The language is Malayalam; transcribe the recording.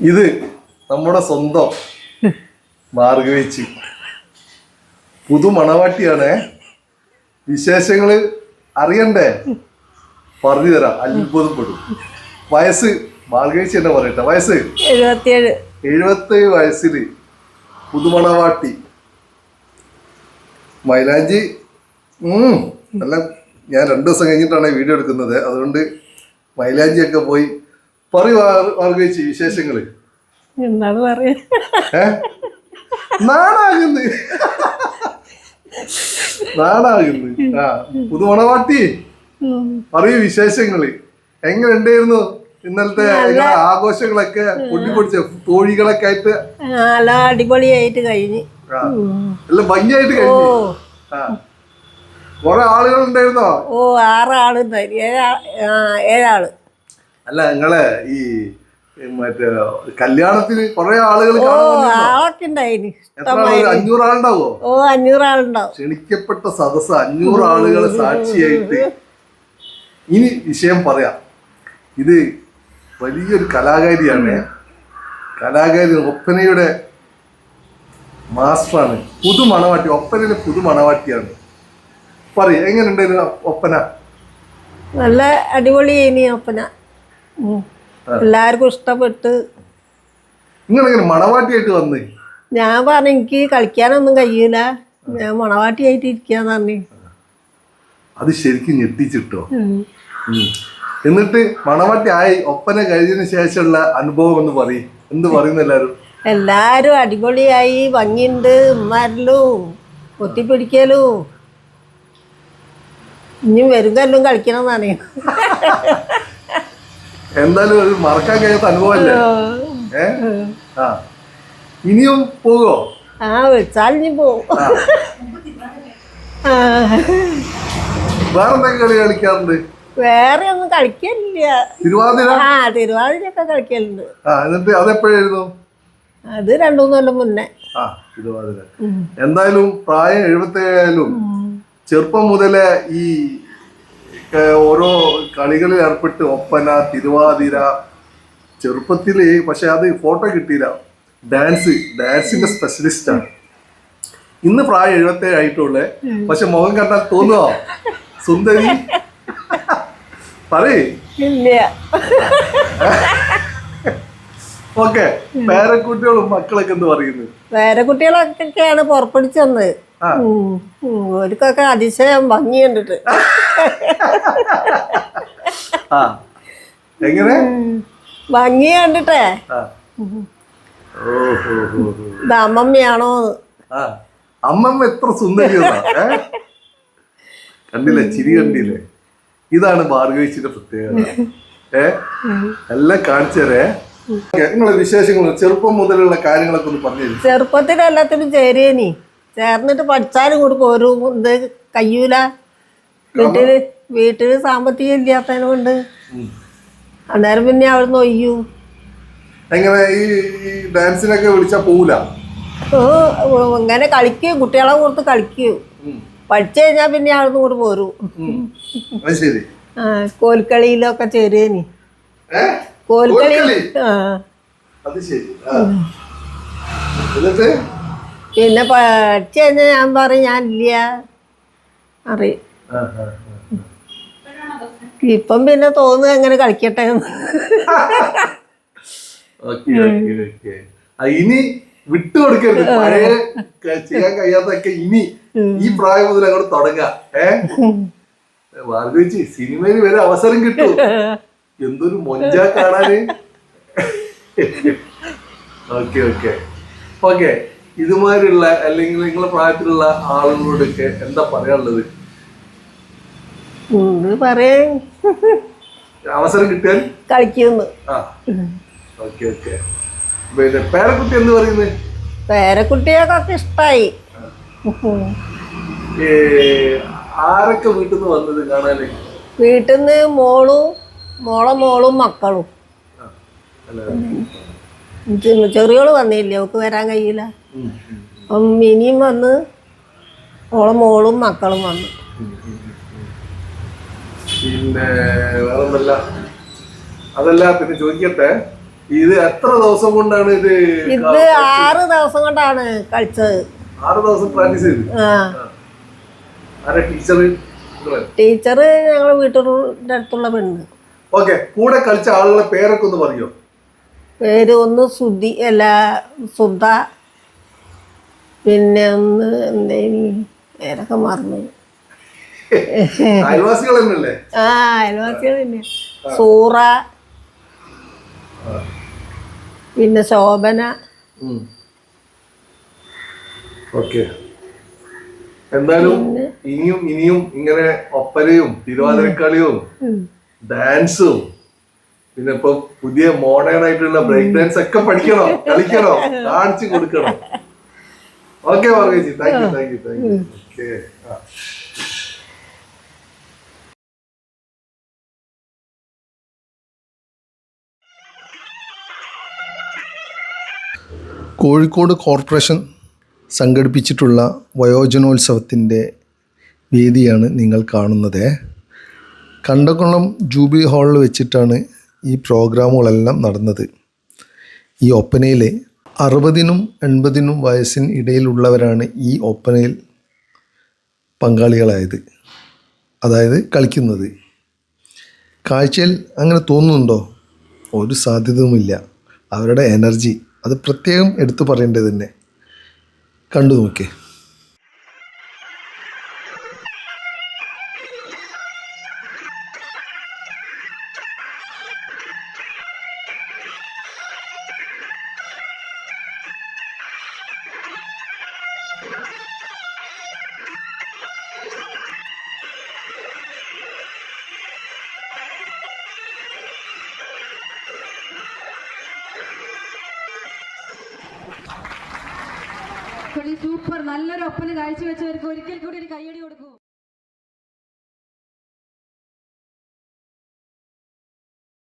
ഇത് നമ്മുടെ സ്വന്തം മാർഗവേച്ചി പുതു മണവാട്ടിയാണേ. വിശേഷങ്ങൾ അറിയണ്ടേ? പറഞ്ഞു തരാം. അത്ഭുതപ്പെടും. വയസ്സ് മാർഗവേച്ചി എന്നെ പറയട്ടെ? വയസ്സ്? എഴുപത്തിയേഴ്. എഴുപത്തേഴ് വയസ്സിൽ പുതുമണവാട്ടി മൈലാഞ്ചി. ഉം, നല്ല ഞാൻ രണ്ട് ദിവസം കഴിഞ്ഞിട്ടാണ് ഈ വീഡിയോ എടുക്കുന്നത്. അതുകൊണ്ട് മൈലാഞ്ചിയൊക്കെ പോയി പറയൂ വർഗിച്ച് വിശേഷങ്ങൾ എന്താണ് പറയാ നാണാകുന്നു. നാണാകുന്നു. ആ പുതുമണവാട്ടി. പറയൂ വിശേഷങ്ങൾ. എങ്ങനെ ഉണ്ടായിരുന്നു ഇന്നലത്തെ ആഘോഷങ്ങളൊക്കെ പൊട്ടിപ്പൊടിച്ച തോഴികളൊക്കെ ആയിട്ട്? അടിപൊളിയായിട്ട് കഴിഞ്ഞ്. എല്ലാം ഭംഗിയായിട്ട് കഴിഞ്ഞു. ആ. കൊറേ ആളുകൾ ഉണ്ടായിരുന്നോ? ഓ ആറാൾ ഏഴാൾ. അല്ല നിങ്ങളെ ഈ മറ്റേ കല്യാണത്തിന് കൊറേ ആളുകൾ അഞ്ഞൂറാളുണ്ടാവോ? ഓ അഞ്ഞൂറാളുണ്ടാവും. ക്ഷണിക്കപ്പെട്ട സദസ് അഞ്ഞൂറ് ആളുകൾ സാക്ഷിയായിട്ട്. ഇനി വിഷയം പറയാം. ഇത് വലിയൊരു കലാകാരിയാണ്. കലാകാരി ഒപ്പനയുടെ മാസ്റ്ററാണ്. പുതു മണവാട്ടി ഒപ്പനയിലെ പുതു മണവാട്ടിയാണ് പറയും എങ്ങനെയുണ്ടായിരുന്നു ഒപ്പന? നല്ല അടിപൊളി ഒപ്പന. ഉം. എല്ലാവർക്കും ഇഷ്ടപ്പെട്ട്. നിങ്ങളെങ്ങനെ മണവാട്ടിയായിട്ട് വന്ന്? ഞാൻ പറഞ്ഞു എനിക്ക് കളിക്കാനൊന്നും കഴിയൂല. ഞാൻ മണവാട്ടിയായിട്ട് ഇരിക്കാന്ന് പറഞ്ഞു. അത് ശരിക്കും ഞെട്ടിച്ചിട്ടോ. എന്നിട്ട് മണവാട്ടി ആയി ഒപ്പന കഴിഞ്ഞതിന് ശേഷമുള്ള അനുഭവം എന്ന് പറയും. എന്ത് പറയുന്നു എല്ലാവരും? എല്ലാരും അടിപൊളിയായി ഭംഗിയുണ്ട്. ഉമ്മാരിലും കൊത്തിപ്പിടിക്കലും ഇനിയും വരുന്നെല്ലാം കളിക്കണം എന്നാണ് എന്തായാലും ഒരു മറക്കാൻ കഴിയാത്ത അനുഭവമല്ലേ ഏ? ആ. ഇനിയും പോകോ ആ വിളിച്ചാൽ ഇനി പോകും. വേറെന്തൊക്കെ കളി കളിക്കാറുണ്ട്? വേറെ ഒന്നും കളിക്കലില്ല. തിരുവാതിര? ആ തിരുവാതിരയൊക്കെ കളിക്കലുണ്ട്. ആ എന്നിട്ട് അതെപ്പോഴായിരുന്നു? അത് രണ്ടു മൂന്ന് കൊല്ലം മുന്നേ. ആ തിരുവാതിര. എന്തായാലും പ്രായം എഴുപത്തേഴായാലും ചെറുപ്പം മുതലേ ഈ ഓരോ കളികളിൽ ഏർപ്പെട്ട് ഒപ്പന തിരുവാതിര ചെറുപ്പത്തിൽ പക്ഷെ അത് ഫോട്ടോ കിട്ടിയില്ല. ഡാൻസ് ഡാൻസിന്റെ സ്പെഷ്യലിസ്റ്റ് ആണ്. ഇന്ന് പ്രായം എഴുപത്തേഴ് ആയിട്ടുള്ളേ. പക്ഷെ മുഖം കണ്ടാൽ തോന്നുവോ? സുന്ദരി. പറയേ. ഓക്കെ. പേരക്കുട്ടികളും മക്കളൊക്കെ എന്ത് പറയുന്നു? വേറെ കുട്ടികളൊക്കെയാണ് ഓർക്കൊക്കെ അതിശയം ഭംഗി കണ്ടിട്ട് എങ്ങനെ? ഭംഗി കണ്ടിട്ടേ ഇത് അമ്മമ്മയാണോ അമ്മമ്മ എത്ര സുന്ദരിയാണ് കണ്ടില്ലേ? ചിരി കണ്ടില്ലേ? ഇതാണ് ഭാർഗവിച്ചിന്റെ പ്രത്യേകത ഏ? എല്ലാം കാണിച്ചേരേ നിങ്ങളെ വിശേഷങ്ങൾ ചെറുപ്പം മുതലുള്ള കാര്യങ്ങളൊക്കെ ഒന്ന് പറഞ്ഞു ചെറുപ്പത്തിൽ എല്ലാത്തിനും ചേരേനി. ചേർന്നിട്ട് പഠിച്ചാലും കൂടി പോരും. ഇത് കയ്യൂല. വീട്ടിൽ വീട്ടിൽ സാമ്പത്തികം ഇല്ലാത്തതിനെ കൊണ്ട്. അന്നേരം പിന്നെ അവിടുന്ന് ഒയ്യൂ എങ്ങനെ ഈ ഡാൻസിനൊക്കെ വിളിച്ചാ പോവില്ല ഇങ്ങനെ കളിക്കും. കുട്ടികളെ കൊടുത്ത് കളിക്കും. പഠിച്ചു കഴിഞ്ഞാൽ പിന്നെ അവിടുന്ന് കൂടെ പോരൂ. കോൽക്കളിയിലൊക്കെ ചേരേനി. ഏ? കോൽക്കളി. ആ. എന്നിട്ട്? പിന്നെ പഠിച്ചു കഴിഞ്ഞാൽ ഞാൻ പറയും ഞാനില്ല അറിയും. ഇപ്പം പിന്നെ തോന്നുക എങ്ങനെ കളിക്കട്ടെ ഇനി വിട്ടുകൊടുക്കരുത് പഴയ ചെയ്യാൻ കഴിയാത്തൊക്കെ ഇനി ഈ പ്രായം മുതൽ അങ്ങോട്ട് തുടങ്ങാം. ഏ? സിനിമയിൽ വരെ അവസരം കിട്ടും. എന്തൊരു മൊഞ്ച കാണാന്. Okay okay. ഓക്കെ. ഇതുമാതിരിയുള്ള അല്ലെങ്കിൽ നിങ്ങളെ പ്രായത്തിലുള്ള ആളുകളോടൊക്കെ എന്താ പറയാനുള്ളത്? പറയാൻ അവസരം കിട്ടിയാൽ? കളിക്കുന്നു. ആ. Okay okay. പിന്നെ പേരക്കുട്ടി എന്ന് പറയുന്നത് പേരക്കുട്ടിയൊക്കെ ഇഷ്ടായി. ആരൊക്കെ വീട്ടിൽ നിന്ന് വന്നത് കാണാനേ വീട്ടിൽ നിന്ന് മോളും മോളെ മോളും മക്കളും. ചെറിയോൾ വന്നില്ല അവൾക്ക് വരാൻ കഴിയില്ല. അപ്പം മിനിയും വന്ന് ഓളെ മോളും മക്കളും വന്നു. പിന്നെ വേറെന്തല്ല അതല്ല പിന്നെ ചോദിക്കട്ടെ ഇത് എത്ര ദിവസം കൊണ്ടാണ് ഇത് ഇത് ആറ് ദിവസം കൊണ്ടാണ് കളിച്ചത്. ആറ് ദിവസം പ്രാക്ടീസ് ചെയ്തു? ടീച്ചർ ഞങ്ങളുടെ ഞങ്ങളെ വീട്ടിന്റെ അടുത്തുള്ള പെണ്ണ്. ഓക്കെ കൂടെ കളിച്ച ആളുകളുടെ പേരൊക്കെ ഒന്ന് പറയോ? പേര് ഒന്ന് സുധി അല്ല സുധ. പിന്നെ ഒന്ന് എന്തേനി പേരൊക്കെ മറന്നു. ആ അയൽവാസികൾ തന്നെ സൂറ. പിന്നെ ശോഭന. ഓക്കെ. എന്തായാലും ഇനിയും ഇനിയും ഇങ്ങനെ ഒപ്പനയും തിരുവാതിരക്കളിയും. ഡാൻസും പിന്നെ ഇപ്പൊ പുതിയ മോഡേൺ ആയിട്ടുള്ള ബ്രേക്ക് ഡാൻസ് ഒക്കെ പഠിക്കണോ കളിക്കണോ കാണിച്ചു കൊടുക്കണോ. Okay വർഗേജി thank you thank you thank you okay Kozhikode corporation സംഘടിപ്പിച്ചിട്ടുള്ള വയോജനോത്സവത്തിന്റെ വേദിയാണ് നിങ്ങൾ കാണുന്നത്. കണ്ടകുളം ജൂബി ഹാളിൽ വെച്ചിട്ടാണ് ഈ പ്രോഗ്രാമുകളെല്ലാം നടന്നത്. ഈ ഒപ്പനയിൽ അറുപതിനും എൺപതിനും വയസ്സിന് ഇടയിലുള്ളവരാണ് ഈ ഒപ്പനയിൽ പങ്കാളികളായത്. അതായത് കളിക്കുന്നത്. കാഴ്ചയിൽ അങ്ങനെ തോന്നുന്നുണ്ടോ? ഒരു സാധ്യതയുമില്ല. അവരുടെ എനർജി അത് പ്രത്യേകം എടുത്തു പറയേണ്ടത് തന്നെ. കണ്ടു നോക്കേ കളി സൂപ്പർ നല്ലൊരു ഒപ്പന കാഴ്ചവെച്ചവർക്ക് ഒരിക്കൽ കൂടി ഒരു കയ്യടി കൊടുക്കൂ.